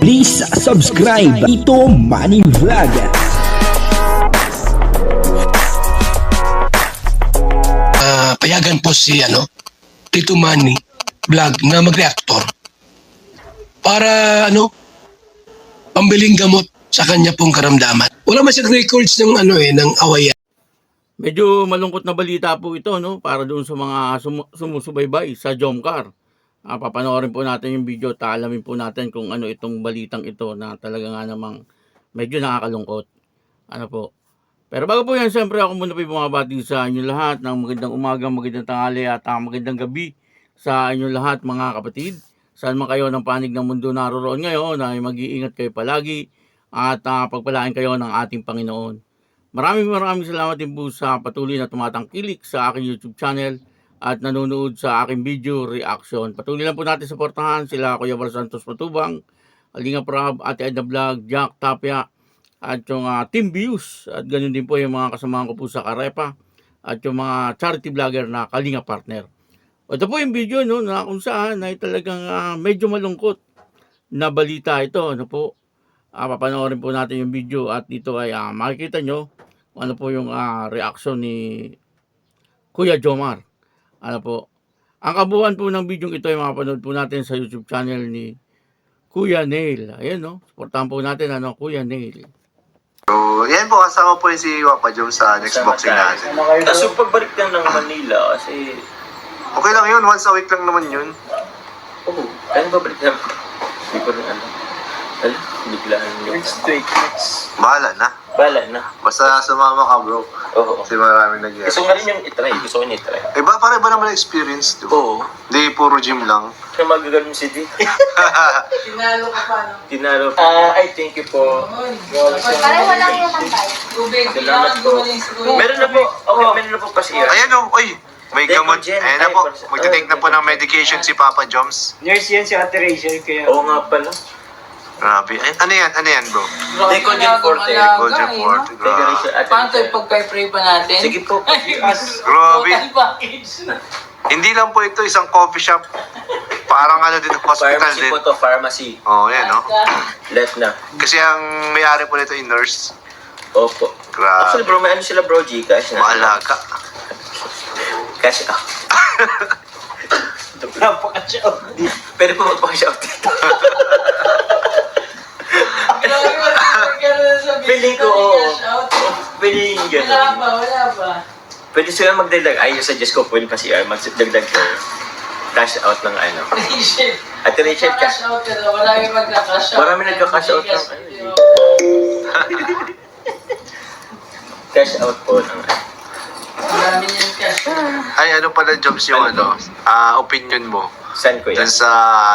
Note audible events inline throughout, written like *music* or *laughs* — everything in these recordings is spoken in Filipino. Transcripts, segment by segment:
Please subscribe Ito Money Vlog. Ah, payagan po si ano, Tito Manny vlog na mag-reactor para ano, pambiling gamot sa kanya pong karamdaman. Wala man siyang records ng ano eh, ng awayan. Medyo malungkot na balita po ito, no? Para doon sa mga sum- sumusubaybay sa Jomcar. Ah, papanoorin po natin yung video at alamin po natin kung ano itong balitang ito na talaga nga namang medyo nakakalungkot. Ano po. Pero bago po yan, siyempre ako muna po bumabati sa inyo lahat ng magandang umaga, magandang tanghali at magandang gabi sa inyo lahat mga kapatid. Saan man kayo ng panig ng mundo naroon ngayon ay mag-iingat kayo palagi at ah, pagpalain kayo ng ating Panginoon. Maraming maraming salamat din po sa patuloy na tumatangkilik sa aking YouTube channel at nanonood sa aking video reaction. Patuloy lang po natin suportahan sila Kuya Bar Santos Matubang, Alinga Prab, Ate Edna Vlog, Jack Tapia, at yung ah, Team Views. At ganun din po yung mga kasamahan ko po sa Karepa at yung mga charity vlogger na Kalinga Partner. Ito po yung video no, na kung saan ay talagang ah, medyo malungkot na balita ito. Ano po, Ah, papanoorin po natin yung video at dito ay ah, makikita nyo ano po yung ah, reaction ni Kuya Jomar. Ano po. Ang kabuuan po ng video ito ay mapanood po natin sa YouTube channel ni Kuya Nail. Ayan no. Supportahan po natin ano, Kuya Nail. So, yan po, kasama po yung si Wapa Jom sa next Kasama boxing tayo. natin. Kaso pagbalik lang ng Manila kasi Okay lang yun, once a week lang naman yun. oh, kaya babalik na. Hindi ko rin alam. Alam, biglaan yung Next week, next. Bahala na. Bala na. Basta sumama ka bro. Oo. Kasi maraming nag Gusto nga rin yung itry. Gusto ko niya itry. Eh ba, pare ba naman ang experience, di ba? Oo. Hindi, puro gym lang. *laughs* Kaya magaganon si D. Tinalo ka pa, no? Tinalo. Ah, ay, thank you po. Pareho lang yung hantay. Tubig, Salamat kailangan po. gumaling. Meron na po. Okay, meron na po kasi yan. Ayan o, oy, may gamot. Ayan na Ay, po, pers- magtitake na po ng medication si Papa Joms. Nurse yan si Ate Rachel, kaya... Oo nga pala. Grabe. Ay, ano yan, ano yan bro? Deco Gen Forte. Golden Fort. Decoration at Paano tayo pagpa-pray pa natin? Sige po. Grabe. Total package na. *laughs* Hindi lang po ito isang coffee shop. Parang ano din, hospital Pharmacy din. po to, pharmacy. Oh, yan no. Let na. Kasi ang may-ari po nito yung nurse. Opo. Actually Grabe. bro, may ano sila bro, Gcash na. Maalaga. Cash out. *laughs* Napaka-chow. Pwede po magpa-cash out dito. *laughs* Grabe mo na sa Feeling ko, oo. cash out. Pwede yung Wala pa, wala pa. Pwede sila magdagdag. Ay, yung suggest ko, pwede pa siya magdagdag ko. Cash out ng ano. Rachel. At Rachel, cash cash out ka na. Marami magka-cash out. Marami nagka-cash out ng Cash- ano, *laughs* cash out po ng ano. Marami niyang cash out. Ay, ano pala jobs yung ano, ah opinion mo Saan ko yan? dun sa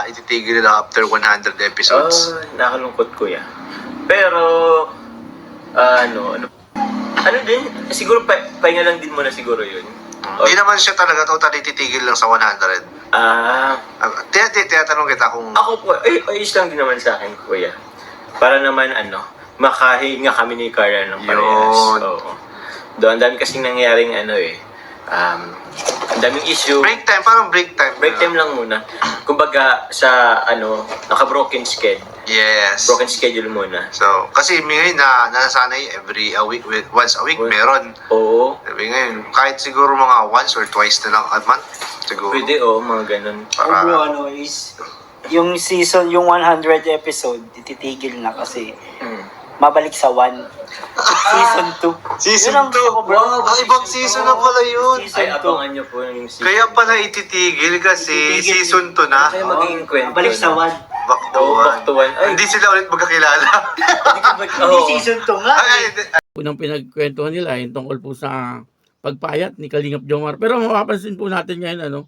ititigil nila after 100 episodes? Oh, nakalungkot ko yan. Pero, ah, ano, ano, ano din, siguro pa, pahinga lang din muna siguro yun. Hindi naman siya talaga totally titigil lang sa 100. Ah, Ah, Tiya, tiya, tinatanong kita kung Ako po, ay, ayos lang din naman sa akin, kuya. Para naman, ano, makahinga kami ni Kara ng parehas. Yun. Oo. Doon, dami kasing nangyaring, ano eh, um, ang daming issue. break time, parang break time. Break time lang muna. Kumbaga, sa, ano, naka-broken schedule. Yes. Broken schedule muna. So, kasi ngayon na nasanay every a week, with- once a week Well, meron. Oo. Sabi ngayon, kahit siguro mga once or twice na lang a month, siguro. Pwede, oo, mga ganun. Para, Bro, ano is, yung season, yung 100 episode, titigil na kasi Hmm. mabalik sa 1. *laughs* Season 2. season Yun ang 2. gusto ko, bro. Ah, ibang season na pala yun. Ay, Season 2. abangan nyo po yung season. Kaya pala ititigil kasi Ititigil. season 2 na. Kaya magiging kwento. Balik sa no? 1. Back to Oo, one. back to one. Ay. Hindi sila ulit magkakilala. Hindi oo. season 2 nga. ay, ay, eh. hindi. Unang pinagkwentuhan nila yung tungkol po sa pagpayat ni Kalingap Jomar. Pero mapapansin po natin ngayon ano,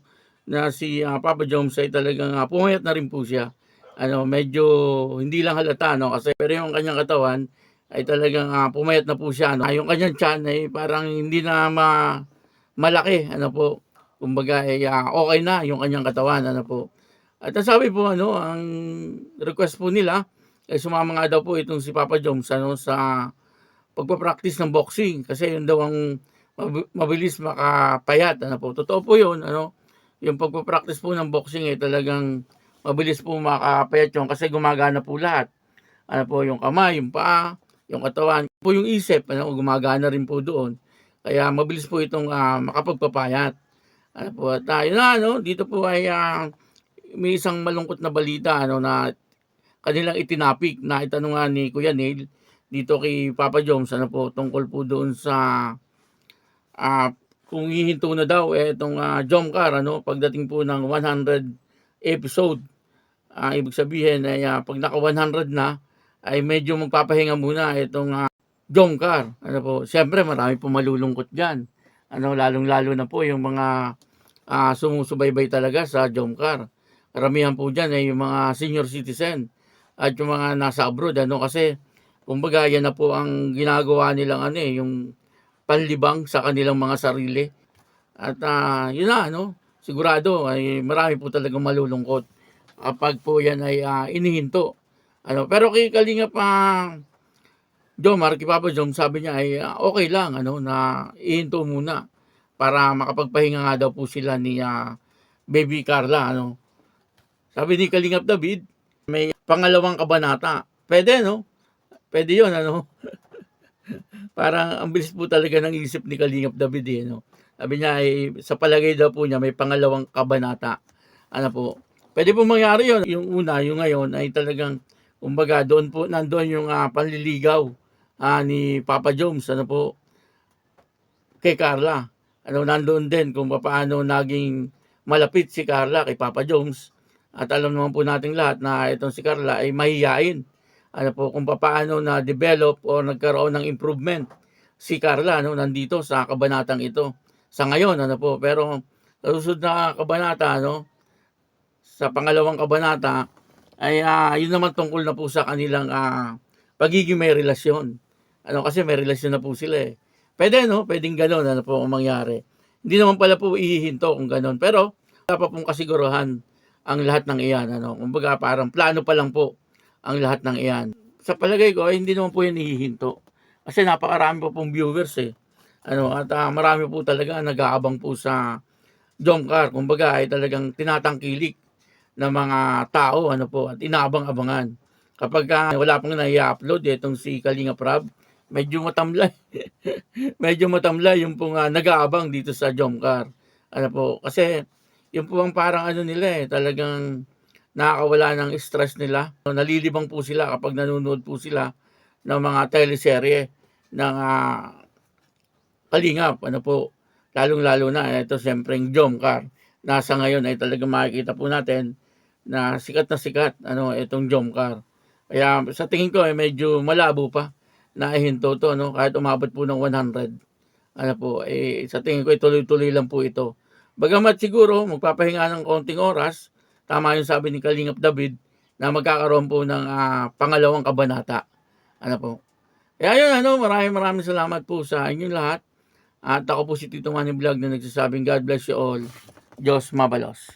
na si ah, Papa Joms ay talagang uh, pumayat na rin po siya. Ano, medyo hindi lang halata no kasi pero yung kanyang katawan ay talagang ah, pumayat na po siya. No? Ah, yung kanyang tiyan ay parang hindi na ma malaki ano po. Kumbaga ay ah, okay na yung kanyang katawan ano po. At sabi po ano, ang request po nila ay sumama nga daw po itong si Papa Joms ano sa pagpa-practice ng boxing kasi yun daw ang mab- mabilis makapayat ano po. Totoo po yun ano. Yung pagpa-practice po ng boxing ay talagang mabilis po makakapayat yun kasi gumagana po lahat. Ano po, yung kamay, yung paa, yung katawan, po yung isip, ano, gumagana rin po doon. Kaya mabilis po itong ah, makapagpapayat. Ano po, at ah, yun na, ano, dito po ay ah, may isang malungkot na balita ano, na kanilang itinapik na itanong ni Kuya Neil dito kay Papa Jones ano po tungkol po doon sa ah kung hihinto na daw eh, itong uh, Jomcar ano pagdating po ng 100 episode. Ah, ibig sabihin ay ah, pag naka 100 na ay medyo magpapahinga muna itong uh, Jomcar. Ano po siyempre marami po malulungkot diyan ano lalong lalo na po yung mga ah, sumusubaybay talaga sa Jomcar karamihan po diyan ay yung mga senior citizen at yung mga nasa abroad. Ano kasi kumbaga yan na po ang ginagawa nilang ano eh yung panlibang sa kanilang mga sarili. At ah, yun na ano sigurado ay marami po talagang malulungkot kapag po yan ay ah, inihinto. Ano pero kay Kalinga pa Jomar, kay Papa Jom, sabi niya ay ah, okay lang ano na ihinto muna para makapagpahinga nga daw po sila ni ah, Baby Carla ano. Sabi ni Kalingap David, may pangalawang kabanata. Pwede, no? Pwede yun, ano? *laughs* Parang ang bilis po talaga ng isip ni Kalingap David, eh, no? Sabi niya, ay, sa palagay daw po niya, may pangalawang kabanata. Ano po? Pwede po mangyari yun. Yung una, yung ngayon, ay talagang, kumbaga, doon po, nandoon yung ah, panliligaw ah, ni Papa Jones, ano po, kay Carla. Ano, nandoon din kung paano naging malapit si Carla kay Papa Jones. At alam naman po nating lahat na itong si Carla ay mahihain. Ano po, kung paano na develop o nagkaroon ng improvement si Carla ano, nandito sa kabanatang ito. Sa ngayon, ano po, pero sa susunod na kabanata, ano, sa pangalawang kabanata, ay ah, yun naman tungkol na po sa kanilang ah, pagiging may relasyon. Ano, kasi may relasyon na po sila eh. Pwede, no? Pwedeng gano'n, ano po ang mangyari. Hindi naman pala po ihihinto kung gano'n. Pero, wala pa pong kasiguruhan ang lahat ng iyan. Ano? Kumbaga, parang plano pa lang po ang lahat ng iyan. Sa palagay ko, ay hindi naman po yan ihihinto. Kasi napakarami po pong viewers eh. Ano, at ah, marami po talaga nag-aabang po sa Jomcar. Kumbaga, ay talagang tinatangkilik ng mga tao ano po at inaabang-abangan. Kapag ah, wala pang nai-upload itong si Kalinga Prab, medyo matamlay. *laughs* medyo matamlay yung pong ah, nag-aabang dito sa Jomcar. Ano po, kasi yung po ang parang ano nila eh, talagang nakakawala ng stress nila. Nalilibang po sila kapag nanonood po sila ng mga teleserye ng ah, Kalingap. Ano po, lalong-lalo na, ito siyempre yung Jomcar. Nasa ngayon ay talagang makikita po natin na sikat na sikat ano itong Jomcar. Kaya sa tingin ko ay medyo malabo pa na ihinto to no kahit umabot po ng 100. Ano po eh sa tingin ko ay tuloy-tuloy lang po ito. Bagamat siguro magpapahinga ng konting oras, tama yung sabi ni Kalingap David na magkakaroon po ng ah, pangalawang kabanata. Ano po. Kaya yun ano, maraming maraming salamat po sa inyong lahat. At ako po si Tito Manny Vlog na nagsasabing God bless you all. Diyos mabalos.